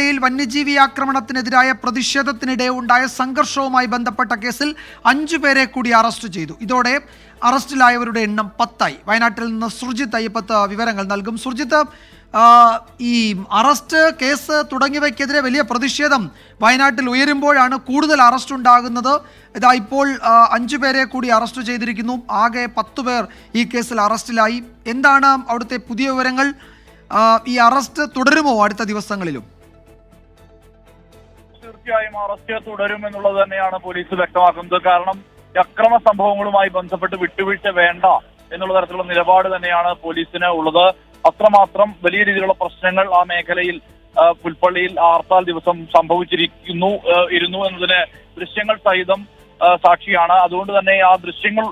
പുൽപ്പള്ളിയിൽ വന്യജീവി ആക്രമണത്തിനെതിരായ പ്രതിഷേധത്തിനിടെ ഉണ്ടായ സംഘർഷവുമായി ബന്ധപ്പെട്ട കേസിൽ അഞ്ചു പേരെ കൂടി അറസ്റ്റ് ചെയ്തു. ഇതോടെ അറസ്റ്റിലായവരുടെ എണ്ണം പത്തായി. വയനാട്ടിൽ നിന്ന് സുർജിത്ത് അയ്യപ്പത്ത് വിവരങ്ങൾ നൽകും. സുർജിത്ത് ഈ അറസ്റ്റ് കേസ് തുടങ്ങിയവയ്ക്കെതിരെ വലിയ പ്രതിഷേധം വയനാട്ടിൽ ഉയരുമ്പോഴാണ് കൂടുതൽ അറസ്റ്റ് ഉണ്ടാകുന്നത്. ഇതാ ഇപ്പോൾ അഞ്ചു പേരെ കൂടി അറസ്റ്റ് ചെയ്തിരിക്കുന്നു. ആകെ പത്തു പേർ ഈ കേസിൽ അറസ്റ്റിലായി. എന്താണ് അവിടുത്തെ പുതിയ വിവരങ്ങൾ? ഈ അറസ്റ്റ് തുടരുമോ അടുത്ത ദിവസങ്ങളിലും? തീർച്ചയായും അറസ്റ്റ് തുടരും എന്നുള്ളത് തന്നെയാണ് പോലീസ് വ്യക്തമാക്കുന്നത്. കാരണം അക്രമ സംഭവങ്ങളുമായി ബന്ധപ്പെട്ട് വിട്ടുവീഴ്ച വേണ്ട എന്നുള്ള തരത്തിലുള്ള നിലപാട് തന്നെയാണ് പോലീസിന് ഉള്ളത്. അത്രമാത്രം വലിയ രീതിയിലുള്ള പ്രശ്നങ്ങൾ ആ മേഖലയിൽ പുൽപ്പള്ളിയിൽ ആർത്താൽ ദിവസം സംഭവിച്ചിരിക്കുന്നു ഇരുന്നു എന്നതിന് ദൃശ്യങ്ങൾ സഹിതം സാക്ഷിയാണ്. അതുകൊണ്ട് തന്നെ ആ ദൃശ്യങ്ങൾ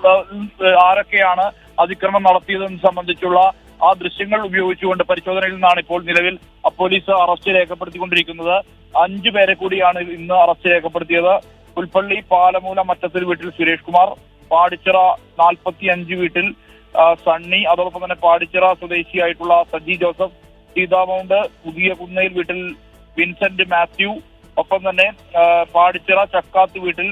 ആരൊക്കെയാണ് അതിക്രമം നടത്തിയതെന്ന് സംബന്ധിച്ചുള്ള ആ ദൃശ്യങ്ങൾ ഉപയോഗിച്ചുകൊണ്ട് പരിശോധനയിൽ നിന്നാണ് ഇപ്പോൾ നിലവിൽ പോലീസ് അറസ്റ്റ് രേഖപ്പെടുത്തിക്കൊണ്ടിരിക്കുന്നത്. അഞ്ചു പേരെ കൂടിയാണ് ഇന്ന് അറസ്റ്റ് രേഖപ്പെടുത്തിയത്. പുൽപ്പള്ളി പാലമൂല മറ്റത്തിൽ വീട്ടിൽ സുരേഷ് കുമാർ പാടിച്ചിറ നാൽപ്പത്തി അഞ്ച് വീട്ടിൽ സണ്ണി അതോടൊപ്പം തന്നെ പാടിച്ചിറ സ്വദേശിയായിട്ടുള്ള സജി ജോസഫ് സീതാമൗണ്ട് പുതിയ കുന്നയിൽ വീട്ടിൽ വിൻസെന്റ് മാത്യു ഒപ്പം തന്നെ പാടിച്ചിറ ചക്കാത്ത് വീട്ടിൽ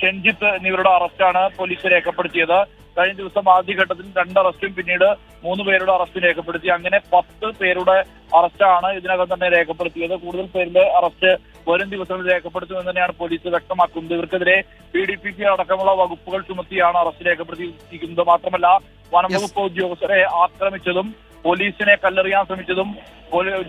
ഷെൻജിത്ത് എന്നിവരുടെ അറസ്റ്റാണ് പോലീസ് രേഖപ്പെടുത്തിയത്. കഴിഞ്ഞ ദിവസം ആദ്യഘട്ടത്തിൽ രണ്ട് അറസ്റ്റും പിന്നീട് മൂന്ന് പേരുടെ അറസ്റ്റ് രേഖപ്പെടുത്തി. അങ്ങനെ പത്ത് പേരുടെ അറസ്റ്റാണ് ഇതിനകം തന്നെ രേഖപ്പെടുത്തിയത്. കൂടുതൽ പേരുടെ അറസ്റ്റ് വരും ദിവസങ്ങളിൽ രേഖപ്പെടുത്തുമെന്ന് തന്നെയാണ് പോലീസ് വ്യക്തമാക്കുന്നത്. ഇവർക്കെതിരെ പി ഡി പി പി അടക്കമുള്ള വകുപ്പുകൾ ചുമത്തിയാണ് അറസ്റ്റ് രേഖപ്പെടുത്തിയിരിക്കുന്നത്. മാത്രമല്ല വനംവകുപ്പ് ഉദ്യോഗസ്ഥരെ ആക്രമിച്ചതും പോലീസിനെ കല്ലെറിയാൻ ശ്രമിച്ചതും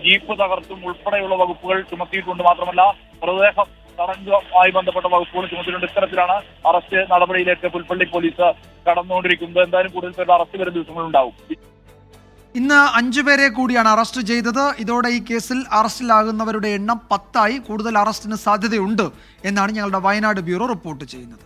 ജീപ്പ് തകർത്തും ഉൾപ്പെടെയുള്ള വകുപ്പുകൾ ചുമത്തിയിട്ടുണ്ട്. മാത്രമല്ല മൃതദേഹം തടഞ്ഞുമായി ബന്ധപ്പെട്ട വകുപ്പുകൾ ചുമത്തിയിട്ടുണ്ട്. ഇത്തരത്തിലാണ് അറസ്റ്റ് നടപടിയിലേക്ക് പുൽപ്പള്ളി പോലീസ് കടന്നുകൊണ്ടിരിക്കുന്നത്. എന്തായാലും കൂടുതൽ പേരുടെ അറസ്റ്റ് വരുന്ന ദിവസങ്ങളുണ്ടാവും. ഇന്ന് അഞ്ചു പേരെ കൂടിയാണ് അറസ്റ്റ് ചെയ്തത്. ഇതോടെ ഈ കേസിൽ അറസ്റ്റിലാകുന്നവരുടെ എണ്ണം പത്തായി. കൂടുതൽ അറസ്റ്റിന് സാധ്യതയുണ്ട് എന്നാണ് ഞങ്ങളുടെ വയനാട് ബ്യൂറോ റിപ്പോർട്ട് ചെയ്യുന്നത്.